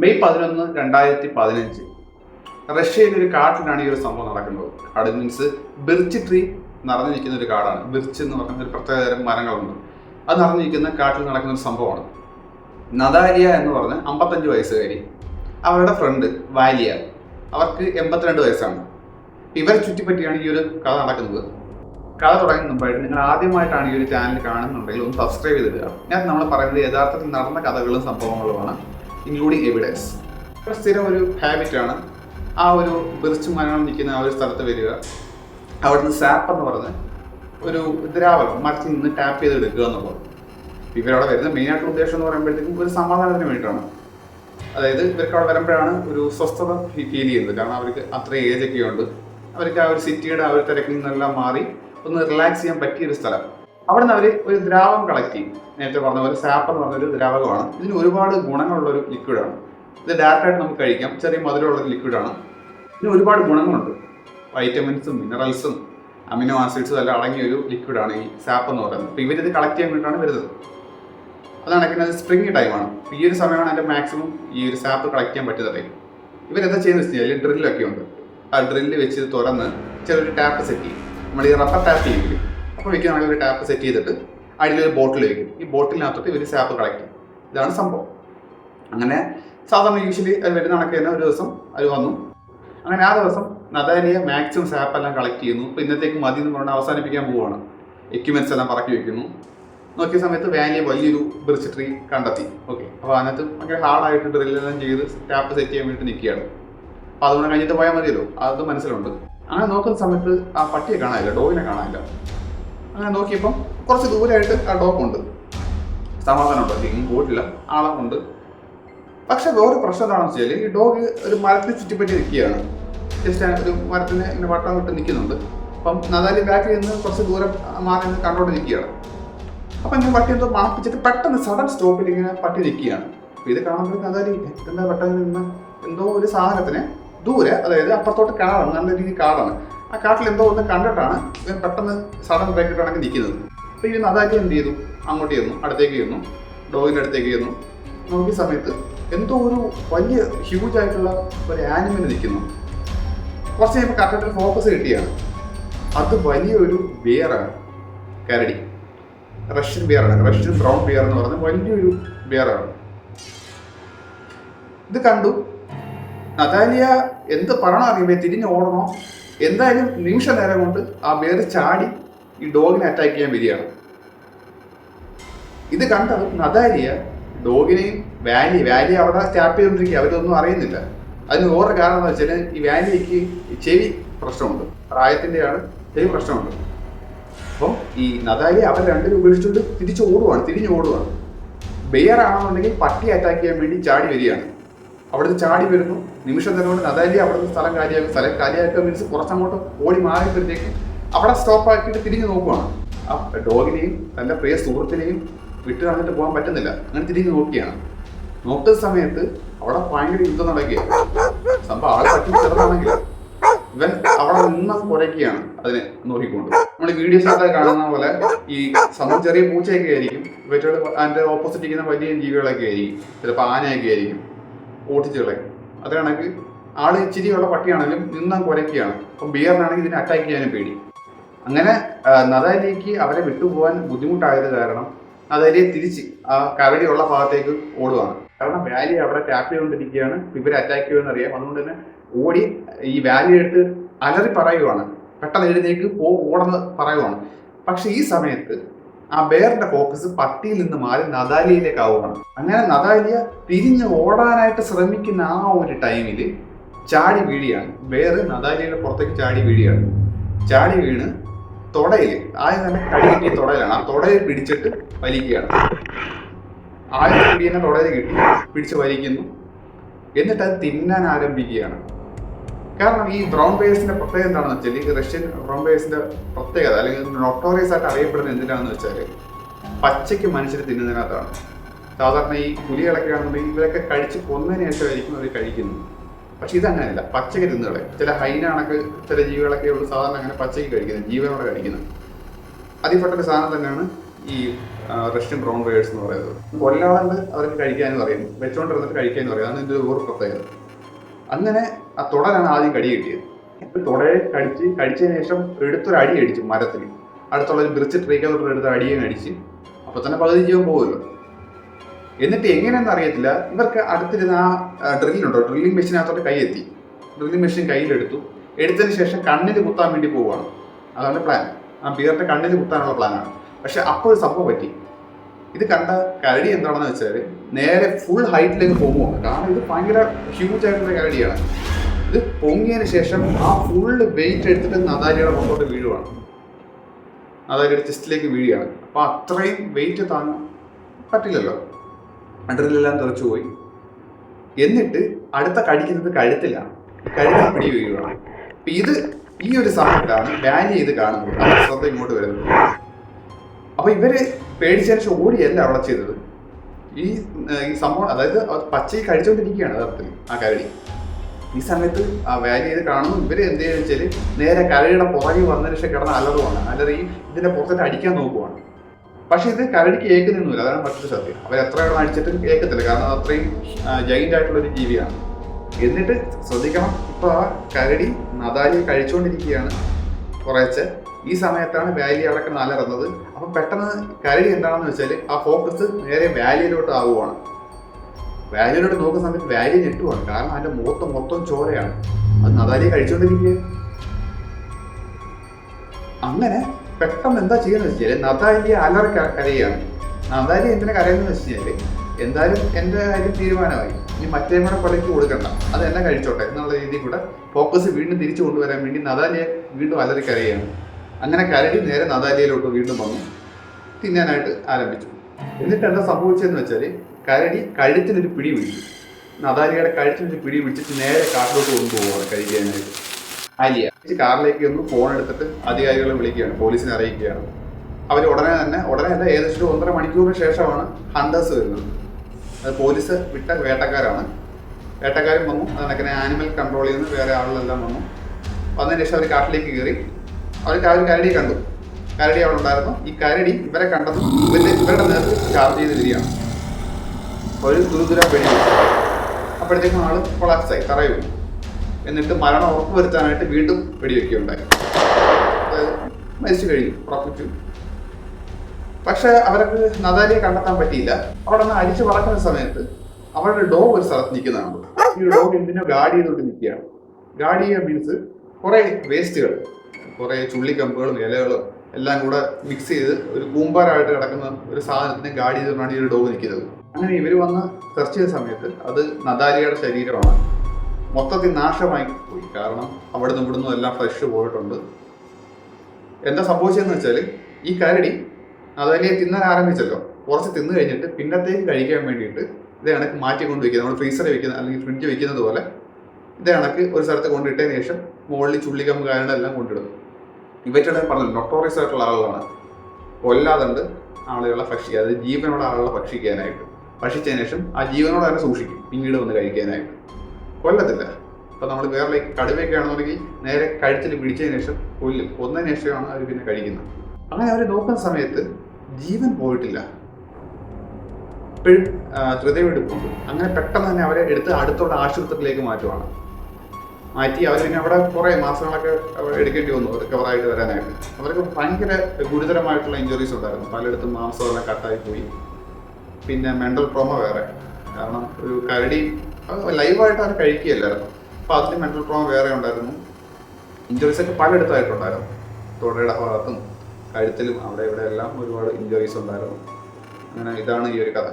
May പതിനൊന്ന് രണ്ടായിരത്തി പതിനഞ്ച് റഷ്യയിൽ ഒരു കാട്ടിലാണ് ഈ ഒരു സംഭവം നടക്കുന്നത്. കാട് മീൻസ് ബിർച്ച് ട്രീ നിറഞ്ഞു നിൽക്കുന്ന ഒരു കാടാണ്. ബിർച്ച് എന്ന് പറഞ്ഞ ഒരു പ്രത്യേകതരം മരങ്ങളുണ്ട്. അത് നിറഞ്ഞു നിൽക്കുന്ന കാട്ടിൽ നടക്കുന്ന ഒരു സംഭവമാണ്. നദാരിയ എന്ന് പറഞ്ഞ അമ്പത്തഞ്ച് വയസ്സുകാരി അവരുടെ ഫ്രണ്ട് വാലിയ. അവർക്ക് എൺപത്തിരണ്ട് വയസ്സാണ്. ഇവരെ ചുറ്റിപ്പറ്റിയാണ് ഈ ഒരു കഥ നടക്കുന്നത്. കഥ തുടങ്ങുന്ന മുമ്പായിട്ട് നിങ്ങൾ ആദ്യമായിട്ടാണ് ഈ ഒരു ചാനൽ കാണുന്നുണ്ടെങ്കിൽ ഒന്ന് സബ്സ്ക്രൈബ് ചെയ്തിടുക. ഞാൻ നമ്മൾ പറയുന്നത് യഥാർത്ഥത്തിൽ നടന്ന കഥകളും സംഭവങ്ങളുമാണ്. ഇൻക്ലൂഡിങ് എവിഡൻസ് സ്ഥിരം ഒരു ഹാബിറ്റാണ് ആ ഒരു ബിർച്ച് മരണം നിൽക്കുന്ന ആ ഒരു സ്ഥലത്ത് വരിക. അവിടുന്ന് സാപ്പ് എന്ന് പറഞ്ഞ് ഒരു ദ്രാവകം മരത്തിൽ നിന്ന് ടാപ്പ് ചെയ്ത് എടുക്കുക എന്നുള്ളത്. ഇവരവിടെ വരുന്ന മെയിനായിട്ടുള്ള ഉദ്ദേശം എന്ന് പറയുമ്പോഴത്തേക്കും ഒരു സമാധാനത്തിന് വേണ്ടിയിട്ടാണ്. അതായത് ഇവർക്ക് അവിടെ വരുമ്പോഴാണ് ഒരു സ്വസ്ഥത ഫീൽ ചെയ്യുന്നത്. കാരണം അവർക്ക് അത്ര ഏജ് ഒക്കെ ഉണ്ട് അവർക്ക് ആ ഒരു സിറ്റിയുടെ ആ ഒരു തിരക്കിൽ നിന്നെല്ലാം മാറി ഒന്ന് റിലാക്സ് ചെയ്യാൻ പറ്റിയ ഒരു സ്ഥലം. അവിടെ നിന്ന് അവർ ഒരു ദ്രാവകം കളക്ട് ചെയ്യും. നേരത്തെ പറഞ്ഞ പോലെ സാപ്പ് എന്ന് പറഞ്ഞൊരു ദ്രാവകമാണ്. ഇതിന് ഒരുപാട് ഗുണങ്ങളുള്ള ഒരു ലിക്വിഡാണ് ഇത് ഡയറക്റ്റായിട്ട് നമുക്ക് കഴിക്കാം. ചെറിയ മധുരമുള്ള ഒരു ലിക്വിഡാണ് ഇതിന് ഒരുപാട് ഗുണങ്ങളുണ്ട്. വൈറ്റമിൻസും മിനറൽസും അമിനോ ആസിഡ്സും എല്ലാം അടങ്ങിയ ഒരു ലിക്വിഡാണ് ഈ സാപ്പ് എന്ന് പറയുന്നത്. അപ്പോൾ ഇവരിത് കളക്ട് ചെയ്യാൻ വേണ്ടിയിട്ടാണ് വരുന്നത്. അതാണ് പിന്നെ സ്പ്രിംഗ് ടൈമാണ് ഈ ഒരു സമയമാണ് എന്റെ മാക്സിമം ഈ ഒരു സാപ്പ് കളക്ട് ചെയ്യാൻ പറ്റുന്ന ടൈം ഇവരെന്താ ചെയ്യുന്നത് വെച്ച് കഴിഞ്ഞാൽ ഡ്രില്ലൊക്കെ ഉണ്ട്. ആ ഡ്രില്ല് വെച്ച് തുറന്ന് ചെറിയൊരു ടാപ്പ് സെറ്റ് ചെയ്യും. നമ്മൾ ഈ റബ്ബർ ടാപ്പ് ചെയ്യില്ലേ? വെക്കുകയാണെങ്കിൽ ഒരു ടാപ്പ് സെറ്റ് ചെയ്തിട്ട് അടിയിലൊരു ബോട്ടിൽ വെക്കും. ഈ ബോട്ടിലിനകത്തോട്ട് ഇവർ സാപ്പ് കളക്ട് ചെയ്യും ഇതാണ് സംഭവം. അങ്ങനെ സാധാരണ യൂഷ്വലി അത് വരുന്ന കണക്ക് ഒരു ദിവസം അത് വന്നു. അങ്ങനെ ആ ദിവസം നദാനിയ മാക്സിമം സാപ്പ് എല്ലാം കളക്ട് ചെയ്യുന്നു. ഇപ്പോൾ ഇന്നത്തേക്ക് മതി എന്ന് പറഞ്ഞാൽ അവസാനിപ്പിക്കാൻ പോവുകയാണ് എക്യുപ്മെന്റ്സ് എല്ലാം പറക്കി വയ്ക്കുന്നു നോക്കിയ സമയത്ത് വാലിയ വലിയൊരു ബ്രിഡ്ജ് ട്രീ കണ്ടെത്തി. ഓക്കെ അപ്പോൾ അതിനകത്ത് ഭയങ്കര ഹാർഡായിട്ട് ഡ്രില്ലെല്ലാം ചെയ്ത് ടാപ്പ് സെറ്റ് ചെയ്യാൻ വേണ്ടി നിൽക്കുകയാണ്. അപ്പോൾ അതുകൊണ്ട് കഴിഞ്ഞിട്ട് പോയാൽ മതിയല്ലോ. അത് മനസ്സിലുണ്ട്. അങ്ങനെ നോക്കുന്ന സമയത്ത് ആ പട്ടിയെ കാണാനില്ല. ഡോഗിനെ കാണാനില്ല. അങ്ങനെ നോക്കിയപ്പം കുറച്ച് ദൂരമായിട്ട് ആ ഡോഗ് ഉണ്ട് സമാധാനമുണ്ട് പോയിട്ടില്ല. ഉണ്ട്. പക്ഷെ വേറെ പ്രശ്നം എന്താണെന്ന് വെച്ചാൽ ഈ ഡോഗ് ഒരു മരത്തിന് ചുറ്റിപ്പറ്റി നിൽക്കുകയാണ്. ജസ്റ്റ് ഒരു മരത്തിന് ഇങ്ങനെ വട്ടം വിട്ട് നിൽക്കുന്നുണ്ട്. അപ്പം നദാലി ബാക്കിൽ നിന്ന് കുറച്ച് ദൂരം മാറി നിന്ന് കണ്ടോണ്ട് നിൽക്കുകയാണ്. അപ്പം ഇങ്ങനെ പട്ടി എന്തോ മണപ്പിച്ചിട്ട് പെട്ടെന്ന് സഡൻ സ്റ്റോപ്പിൽ ഇങ്ങനെ പട്ടി നിൽക്കുകയാണ്. അപ്പോൾ ഇത് കാണുമ്പോൾ നദാലി എന്താ പെട്ടെന്ന് നിന്ന് എന്തോ ഒരു സാധനത്തിന് ദൂരെ അതായത് അപ്പുറത്തോട്ട് കാടാണ് നല്ല രീതിയിൽ കാടാണ് ആ കാട്ടിൽ എന്തോ ഒന്ന് കണ്ടിട്ടാണ് ഇവൻ പെട്ടെന്ന് സഡൻ ബ്രേക്ക് ഇട്ടാണെങ്കിൽ നിൽക്കുന്നത്. അപ്പോൾ ഈ നദാലി എന്ത് ചെയ്തു അങ്ങോട്ട് ചെന്നു അടുത്തേക്ക് ചെന്നു ഡോഗിന്റെ അടുത്തേക്ക് ചെന്നു നോക്കിയ സമയത്ത് എന്തോ ഒരു വലിയ ഹ്യൂജ് ആയിട്ടുള്ള ഒരു ആനിമൽ നിൽക്കുന്നു. കുറച്ച് കഴിയുമ്പോൾ കറക്റ്റായിട്ട് ഫോക്കസ് കിട്ടിയാണ്. അത് വലിയൊരു ബിയറാണ് കരടി. റഷ്യൻ ബിയറാണ് റഷ്യൻ ബ്രൗൺ ബിയർ എന്ന് പറഞ്ഞ വലിയൊരു ബിയറാണ് ഇത് കണ്ടു. നതാലിയ എന്ത് പറയണോ അറിയുമ്പോൾ തിരിഞ്ഞ് ഓടണോ? എന്തായാലും നിമിഷ നേരം കൊണ്ട് ആ ബിയർ ചാടി ഈ ഡോഗിനെ അറ്റാക്ക് ചെയ്യാൻ വരികയാണ്. ഇത് കണ്ടത് നദാരിയ ഡോഗിനെയും വാലി വാലി അവിടെ സ്റ്റാപ്പ് ചെയ്തുകൊണ്ടിരിക്കുക അവരൊന്നും അറിയുന്നില്ല. അതിന് വേറെ കാരണം എന്ന് വെച്ചാൽ ഈ വാലിക്ക് ചെവി പ്രശ്നമുണ്ട്. പ്രായത്തിന്റെയാണ് ചെവി പ്രശ്നമുണ്ട്. അപ്പം ഈ നദാലി അവർ രണ്ടുപേരും ഉപേക്ഷിച്ചുകൊണ്ട് തിരിച്ച് ഓടുവാണ് തിരിഞ്ഞ് ഓടുവാണ്. ബെയർ ആണെന്നുണ്ടെങ്കിൽ പട്ടി അറ്റാക്ക് ചെയ്യാൻ വേണ്ടി ചാടി വരികയാണ്. അവിടുന്ന് ചാടി വരുന്നു. നിമിഷം തന്നെ കൊണ്ട് നദാലി അവിടുന്ന് സ്ഥലം കാലിയാക്കും സ്ഥലം കാലിയാക്കുക മീൻസ് കുറച്ചങ്ങോട്ട് ഓടി മാറിയപ്പോഴത്തേക്ക് അവിടെ സ്റ്റോപ്പ് ആക്കിയിട്ട് തിരിഞ്ഞ് നോക്കുവാണ്. ആ ഡോഗിനെയും തന്റെ പ്രിയ സുഹൃത്തിനെയും വിട്ടു കളഞ്ഞിട്ട് പോകാൻ പറ്റുന്നില്ല. അങ്ങനെ തിരിഞ്ഞ് നോക്കിയാണ് നോക്കുന്ന സമയത്ത് അവിടെ ഭയങ്കര യുദ്ധം നടക്കുക സംഭവം ആളെ പറ്റി ചെറുതാണെങ്കിൽ ഇവൻ അവിടെ നിന്ന് കുറയ്ക്കുകയാണ് അതിനെ നോക്കിക്കൊണ്ട്. നമ്മൾ വീഡിയോസിലൊക്കെ കാണുന്ന പോലെ ഈ സംഭവം ചെറിയ പൂച്ചയൊക്കെ ആയിരിക്കും. ഇവറ്റോട് അതിന്റെ ഓപ്പോസിറ്റ് ഇരിക്കുന്ന വലിയ ജീവികളൊക്കെ ആയിരിക്കും. ചിലപ്പോൾ ആനയൊക്കെ ആയിരിക്കും. ഓട്ടിച്ച് കളയും അതാണെങ്കിൽ ആൾ ഇച്ചിരിയുള്ള പട്ടിയാണെങ്കിലും നിന്നാൻ കുരയ്ക്കുകയാണ് അപ്പം ബിയറിനാണെങ്കിൽ ഇതിനെ അറ്റാക്ക് ചെയ്യാനും പേടി. അങ്ങനെ നദാലിക്ക് അവരെ വിട്ടുപോകാൻ ബുദ്ധിമുട്ടായത് കാരണം നദാലിയെ തിരിച്ച് ആ കവടിയുള്ള ഭാഗത്തേക്ക് ഓടുകയാണ് കാരണം വാലി അവിടെ ടാപ്പ് ചെയ്തുകൊണ്ടിരിക്കുകയാണ്. ഇവരെ അറ്റാക്ക് ചെയ്യുമെന്ന് അറിയാം. അതുകൊണ്ട് തന്നെ ഓടി ഈ വാലി എടുത്ത് അലറി പറയുവാണ്. പെട്ടെന്ന് എഴുന്നേക്ക് പോ ഓടന്ന് പറയുവാണ്. പക്ഷെ ഈ സമയത്ത് ആ ബേറിന്റെ ഫോക്കസ് പട്ടിയിൽ നിന്ന് മാറി നദാലിയിലേക്ക് ആവുകയാണ്. അങ്ങനെ നദാലിയ തിരിഞ്ഞ് ഓടാനായിട്ട് ശ്രമിക്കുന്ന ആ ഒരു ടൈമിൽ ചാടി വീഴിയാണ് ബേർ നദാലിയുടെ പുറത്തേക്ക് ചാടി വീഴിയാണ് ചാടി വീണ് തുടയിൽ ആദ്യം തന്നെ കടി കിട്ടിയ തുടയിലാണ്. ആ തുടയിൽ പിടിച്ചിട്ട് വലിക്കുകയാണ്. ആദ്യം പിടി തുടയിൽ കിട്ടി പിടിച്ച് വലിക്കുന്നു. എന്നിട്ട് അത് തിന്നാൻ ആരംഭിക്കുകയാണ്. കാരണം ഈ ബ്രൗൺ ബേസിന്റെ പ്രത്യേകത എന്താണെന്ന് വെച്ചാൽ ഈ റഷ്യൻ ബ്രൗൺ ബേസിന്റെ പ്രത്യേകത അല്ലെങ്കിൽ നൊട്ടോറിയസ് ആയിട്ട് അറിയപ്പെടുന്നത് എന്തിനാണെന്ന് വെച്ചാൽ പച്ചയ്ക്ക് മനുഷ്യർ തിന്നുന്നതിനകത്താണ്. സാധാരണ ഈ പുലികളൊക്കെ ആണെന്നുണ്ടെങ്കിൽ ഇവരൊക്കെ കഴിച്ച് കൊന്നതിന് ശേഷമായിരിക്കും അവർ കഴിക്കുന്നത്. പക്ഷെ ഇതങ്ങനെയല്ല. പച്ചയ്ക്ക് തിന്നുകളെ. ചില ഹൈനാണൊക്കെ ചില ജീവികളൊക്കെ ഉള്ളു. സാധാരണ അങ്ങനെ പച്ചയ്ക്ക് കഴിക്കുന്നത് ജീവനോടെ കഴിക്കുന്നത്. അതിൽപ്പെട്ട ഒരു സാധനം തന്നെയാണ് ഈ റഷ്യൻ ബ്രൗൺ ബേഴ്സ് എന്ന് പറയുന്നത്. കൊല്ലാണ്ട് അവർക്ക് കഴിക്കാനും അറിയും വെച്ചോണ്ടിരുന്നിട്ട് കഴിക്കാനും പറയും അതാണ് ഇതിന്റെ ഒരു പ്രത്യേകത. അങ്ങനെ ആ തുടരാണ് ആദ്യം കടി കിട്ടിയത്. തുടയെ കടിച്ച് കടിച്ചതിന് ശേഷം എടുത്തൊരു അടി അടിച്ചു മരത്തിൽ. അടുത്തുള്ള ഒരു ബ്രിച്ച് തൊട്ട് എടുത്ത അടിയും അടിച്ച്. അപ്പൊ തന്നെ പകുതി ജീവൻ പോകുമല്ലോ. എന്നിട്ട് എങ്ങനെയെന്ന് അറിയത്തില്ല. ഇവർക്ക് അടുത്തിരുന്ന ആ ഡ്രില്ലുണ്ടോ ഡ്രില്ലിംഗ് മെഷീനകത്തോട്ട് എത്തി. ഡ്രില്ലിംഗ് മെഷീൻ കയ്യിലെടുത്തു. എടുത്തതിന് ശേഷം കണ്ണിൽ കുത്താൻ വേണ്ടി പോവുകയാണ്. അതാണ് പ്ലാൻ ആ ബിയറിന്റെ കണ്ണിൽ കുത്താനുള്ള പ്ലാനാണ് പക്ഷെ അപ്പോൾ ഒരു സംഭവം പറ്റി. ഇത് കണ്ട കരടി എന്താണെന്ന് വെച്ചാൽ നേരെ ഫുൾ ഹൈറ്റിലേക്ക് പോകുമോ കാരണം ഇത് ഭയങ്കര ഹ്യൂജ് ആയിട്ടുള്ള കരടിയാണ്. ഇത് പൊങ്ങിയതിന് ശേഷം ആ ഫുള്ള് വെയിറ്റ് എടുത്തിട്ട് നദാരിയുടെ മുമ്പോട്ട് വീഴുവാണ്. നദാരിയുടെ ചെസ്റ്റിലേക്ക് വീഴുകയാണ്. അപ്പോൾ അത്രയും വെയിറ്റ് താങ്ങാൻ പറ്റില്ലല്ലോ. അണ്ടറിലെല്ലാം തുറച്ചു പോയി. എന്നിട്ട് അടുത്ത കടിക്കുന്നത് കഴുത്തിലാണ് കഴുത്തിൽ പിടി വീഴുകയാണ് അപ്പം ഇത് ഈ ഒരു സമയത്താണ് ബാൻ ചെയ്ത് കാണുന്നത്. ആ ശ്രദ്ധ ഇങ്ങോട്ട് വരുന്നത്. അപ്പോൾ ഇവർ പേടിച്ചതിന് ശേഷം ഓടിയല്ല അവിടെ ചെയ്തത്. ഈ ഈ സംഭവം അതായത് അത് പച്ചയിൽ കഴിച്ചുകൊണ്ടിരിക്കുകയാണ് യഥാർത്ഥത്തിൽ ആ കരടി. ഈ സമയത്ത് ആ വാരി ചെയ്ത് കാണുന്നു. ഇവർ എന്ത് ചെയ്യുന്ന വെച്ചാൽ നേരെ കരടിയുടെ പുറകിൽ വന്നതിന് ശേഷം കിടന്ന അലറുവാണ്. അലറി ഇതിന്റെ പുറത്തേക്ക് അടിക്കാൻ നോക്കുവാണ്. പക്ഷെ ഇത് കരടിക്ക് ഏക്കുന്നില്ല അതാണ് മറ്റൊരു സത്യം. അവർ എത്ര കിടന്ന് അടിച്ചിട്ടും കേൾക്കത്തില്ല കാരണം അത് അത്രയും ജൈന്റ് ആയിട്ടുള്ള ഒരു ജീവിയാണ്. എന്നിട്ട് ശ്രദ്ധിക്കണം. ഇപ്പൊ ആ കരടി നദാലി കഴിച്ചുകൊണ്ടിരിക്കുകയാണ് കുറേശ്ശെ ഈ സമയത്താണ് വാലി അടക്കം അലറുന്നത് അപ്പൊ പെട്ടെന്ന് കരടി എന്താണെന്ന് വെച്ചാൽ ആ ഫോക്കസ് നേരെ വാലിയിലോട്ട് ആവുകയാണ് വാലിയിലോട്ട് നോക്കുന്ന സമയത്ത് വാലി ഞെട്ടുവാണ് കാരണം അതിന്റെ മുഖത്ത് മൊത്തം ചോരയാണ്. അത് നദാലിയെ കഴിച്ചുകൊണ്ടിരിക്കുക അങ്ങനെ പെട്ടെന്ന് എന്താ ചെയ്യുന്നത് വെച്ചാൽ നദാലിയെ അലറി ക- കരയാണ് നദാലി എന്തിനാ കരയെന്ന് വെച്ച് കഴിഞ്ഞാൽ എന്തായാലും എന്റെ കാര്യം തീരുമാനമായി. ഇനി മറ്റേ കൂടെ കൊലയ്ക്ക് കൊടുക്കണ്ട. അത് എന്നെ കഴിച്ചോട്ടെ എന്നുള്ള രീതിയിൽ കൂടെ ഫോക്കസ് വീണ്ടും തിരിച്ചു കൊണ്ടുവരാൻ വേണ്ടി നദാലിയെ വീണ്ടും അലറി കരയാണ് അങ്ങനെ കരടി നേരെ നദാലിയയിലോട്ട് വീണ്ടും വന്നു. തിന്നാനായിട്ട് ആരംഭിച്ചു. എന്നിട്ട് എന്താ സംഭവിച്ചതെന്ന് വെച്ചാൽ കരടി കഴുത്തിനൊരു പിടി പിടിച്ചു. നദാലിയുടെ കഴുത്തിനൊരു പിടി പിടിച്ചിട്ട് നേരെ കാട്ടിലോട്ട് കൊണ്ടുപോകുകയാണ് കഴിക്കാനായിട്ട് ആലിയ. ഈ കാറിലേക്ക് ഒന്ന് ഫോൺ എടുത്തിട്ട് അധികാരികളെ വിളിക്കുകയാണ് പോലീസിനെ അറിയിക്കുകയാണ്. അവർ ഉടനെ തന്നെ ഉടനെ തന്നെ ഏകദേശം ഒന്നര മണിക്കൂറിന് ശേഷമാണ് ഹണ്ടേഴ്സ് വരുന്നത്. അത് പോലീസ് വിട്ട വേട്ടക്കാരാണ്. വേട്ടക്കാരും വന്നു അതിനൊക്കെ ആനിമൽ കൺട്രോൾ ചെയ്യുന്ന വേറെ ആളുകളെല്ലാം വന്നു. വന്നതിന് ശേഷം അവർ കാട്ടിലേക്ക് കയറി. അവർ അവർ കരടി കണ്ടു. കരടി അവിടെ ഉണ്ടായിരുന്നു. ഈ കരടി ഇവരെ കണ്ടതും ഇവരുടെ ഇവരുടെ നേർക്ക് ചാർജ് ചെയ്ത് വരികയാണ്. ഒരു ദുരിതര വെടി അപ്പോഴത്തേക്കും ആൾ കൊളാപ്സ് ആയി തറയിൽ എന്നിട്ട് മരണം ഉറപ്പുവരുത്താനായിട്ട് വീണ്ടും വെടിവെക്കുകയുണ്ടായി. മരിച്ചു കഴിഞ്ഞു പ്രോഫിറ്റ് പക്ഷെ അവർക്ക് നദാലിയെ കണ്ടെത്താൻ പറ്റിയില്ല. അവിടെ നിന്ന് അരിച്ചു പറക്കുന്ന സമയത്ത് അവരുടെ ഡോഗ് ഒരു സ്ഥലത്ത് നിൽക്കുന്നതാണ് ഈ ഡോഗ് എന്തിനോ ചെയ്തുകൊണ്ട് നിൽക്കുകയാണ്. ഗാഡിയ മീൻസ് കുറെ വേസ്റ്റുകൾ കുറെ ചുള്ളിക്കമ്പുകളും ഇലകളും എല്ലാം കൂടെ മിക്സ് ചെയ്ത് ഒരു കൂമ്പാരമായിട്ട് കിടക്കുന്ന ഒരു സാധനത്തിന് ഗാർഡ് ചെയ്തുകൊണ്ടാണ് ഈ ഒരു ഡോഗ് നിൽക്കുന്നത്. അങ്ങനെ ഇവർ വന്ന് സെർച്ച് ചെയ്ത സമയത്ത് അത് നദാലിയുടെ ശരീരമാണ്. മൊത്തത്തിൽ നാശമായി പോയി. കാരണം അവിടെ നിന്ന് ഇവിടുന്ന് എല്ലാം ഫ്രഷ് പോയിട്ടുണ്ട്. എന്താ സംഭവിച്ചതെന്ന് വെച്ചാൽ ഈ കരടി നദാലിയെ തിന്നാൻ ആരംഭിച്ചല്ലോ. കുറച്ച് തിന്നു കഴിഞ്ഞിട്ട് പിന്നത്തേക്ക് കഴിക്കാൻ വേണ്ടിയിട്ട് ഇത് കണക്ക് മാറ്റി കൊണ്ട് നമ്മൾ ഫ്രീസറിൽ വെക്കുന്ന അല്ലെങ്കിൽ ഫ്രിഡ്ജ് വെക്കുന്നത് പോലെ ഇത് കണക്ക് ഒരു സ്ഥലത്ത് കൊണ്ടിട്ടതിന് ശേഷം മുകളിൽ ചുള്ളിക്കമ്പ് കാര്യങ്ങളെല്ലാം കൊണ്ടിടും ഇവറ്റടെ പറഞ്ഞു നൊട്ടോറിയസ് ആയിട്ടുള്ള ആളുകളാണ്. കൊല്ലാതുണ്ട് ആളുകളെ ഭക്ഷിക്കുക. അതായത് ജീവനുള്ള ആളുകളെ ഭക്ഷിക്കാനായിട്ട്. ഭക്ഷിച്ചതിന് ശേഷം ആ ജീവനോടെ തന്നെ സൂക്ഷിക്കും. പിന്നീട് വന്ന് കഴിക്കാനായിട്ട്. കൊല്ലത്തില്ല. അപ്പോൾ നമ്മൾ വേറെ ലൈക്ക് കടുവയൊക്കെ ആണെന്നുണ്ടെങ്കിൽ നേരെ കഴുത്തിൽ പിടിച്ചതിന് ശേഷം കൊല്ലും കൊന്നതിന് ശേഷമാണ് അവർ പിന്നെ കഴിക്കുന്നത്. അങ്ങനെ അവർ നോക്കുന്ന സമയത്ത് ജീവൻ പോയിട്ടില്ല. ഇപ്പോഴും ഹൃദയമെടുപ്പുണ്ട് അങ്ങനെ പെട്ടെന്ന് തന്നെ അവരെ എടുത്ത് അടുത്തുള്ള ആശുപത്രിയിലേക്ക് മാറ്റുവാണ്. മാറ്റി അവർ പിന്നെ അവിടെ കുറേ മാസങ്ങളൊക്കെ എടുക്കേണ്ടി വന്നു. റിക്കവറായിട്ട് വരാനായിട്ട്. അവർക്ക് ഭയങ്കര ഗുരുതരമായിട്ടുള്ള ഇഞ്ചുറീസ് ഉണ്ടായിരുന്നു. പലയിടത്തും മാംസമെല്ലാം കട്ടായി പോയി. പിന്നെ മെന്റൽ ട്രോമ വേറെ. കാരണം ഒരു കരടി ലൈവായിട്ട് അവർ കഴിക്കുകയല്ലായിരുന്നു അപ്പോൾ അതിന് മെന്റൽ ട്രോമ വേറെ ഉണ്ടായിരുന്നു. ഇഞ്ചുറീസ് ഒക്കെ പലയിടത്തായിട്ടുണ്ടായിരുന്നു. തുടയുടെ ഭാഗത്തും കഴുത്തിലും അവിടെ ഇവിടെ എല്ലാം ഒരുപാട് ഇഞ്ചുറീസ് ഉണ്ടായിരുന്നു. അങ്ങനെ ഇതാണ് ഈ ഒരു കഥ.